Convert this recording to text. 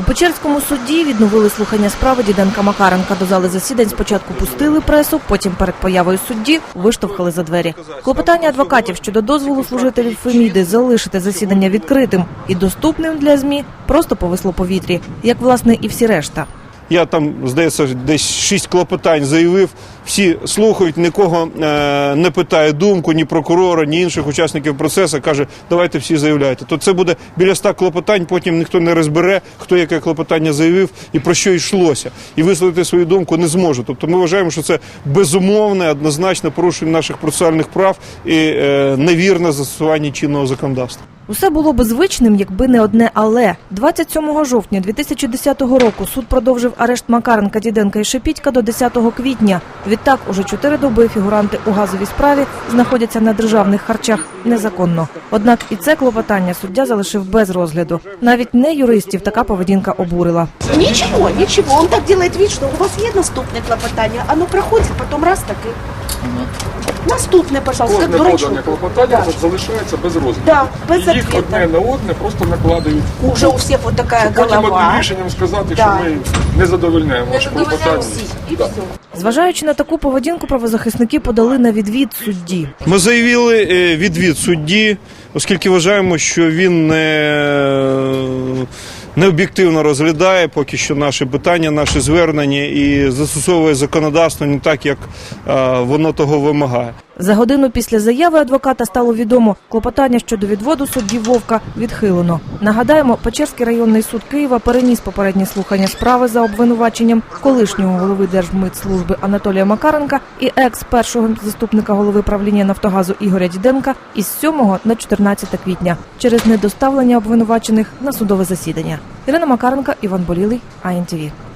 У Печерському суді відновили слухання справи Діденка Макаренка. До зали засідань спочатку пустили пресу, потім перед появою судді виштовхали за двері. Клопотання адвокатів щодо дозволу служителів Феміди залишити засідання відкритим і доступним для ЗМІ просто повисло повітрі, як власне і всі решта. Я там, здається, десь шість клопотань заявив. Всі слухають, нікого е, не питає думку, ні прокурора, ні інших учасників процесу. Каже, давайте всі заявляйте. То це буде біля ста клопотань, потім ніхто не розбере, хто яке клопотання заявив і про що йшлося. І висловити свою думку не зможе. Тобто ми вважаємо, що це безумовне, однозначне порушення наших процесуальних прав і е, невірне застосування чинного законодавства. Усе було би звичним, якби не одне але. 27 жовтня 2010 року суд продовжив арешт Макаренка, Діденка і Шепітька до 10 квітня. Відтак уже чотири доби фігуранти у газовій справі знаходяться на державних харчах незаконно. Однак і це клопотання суддя залишив без розгляду. Навіть не юристів така поведінка обурила. Ничего, ничего. Он так делает вид, у вас есть наступное клопотание. Оно проходит, потом раз так и... Наступне, пожалуйста, Кожне дурачок. подане клопотання Да. залишається без розгляду. Да, без І їх ответа. одне на одне просто накладають. Уже у всех вот такая Потім одним рішенням сказати, Да. що ми не задовольняємо ваше клопотання. Да. все. Зважаючи на таку поведінку, правозахисники подали на відвід судді. Ми заявили е, відвід судді, оскільки вважаємо, що він не, не об'єктивно розглядає поки що наші питання, наші звернення і застосовує законодавство не так, як е, воно того вимагає. За годину після заяви адвоката стало відомо, клопотання щодо відводу судді Вовка відхилено. Нагадаємо, Печерський районний суд Києва переніс попередні слухання справи за обвинуваченням колишнього голови Держмитслужби Анатолія Макаренка і екс першого заступника голови правління Нафтогазу Ігоря Діденка із 7 на 14 квітня через недоставлення обвинувачених на судове засідання. Ірина Макаренка, Іван Болілий, АНТВ.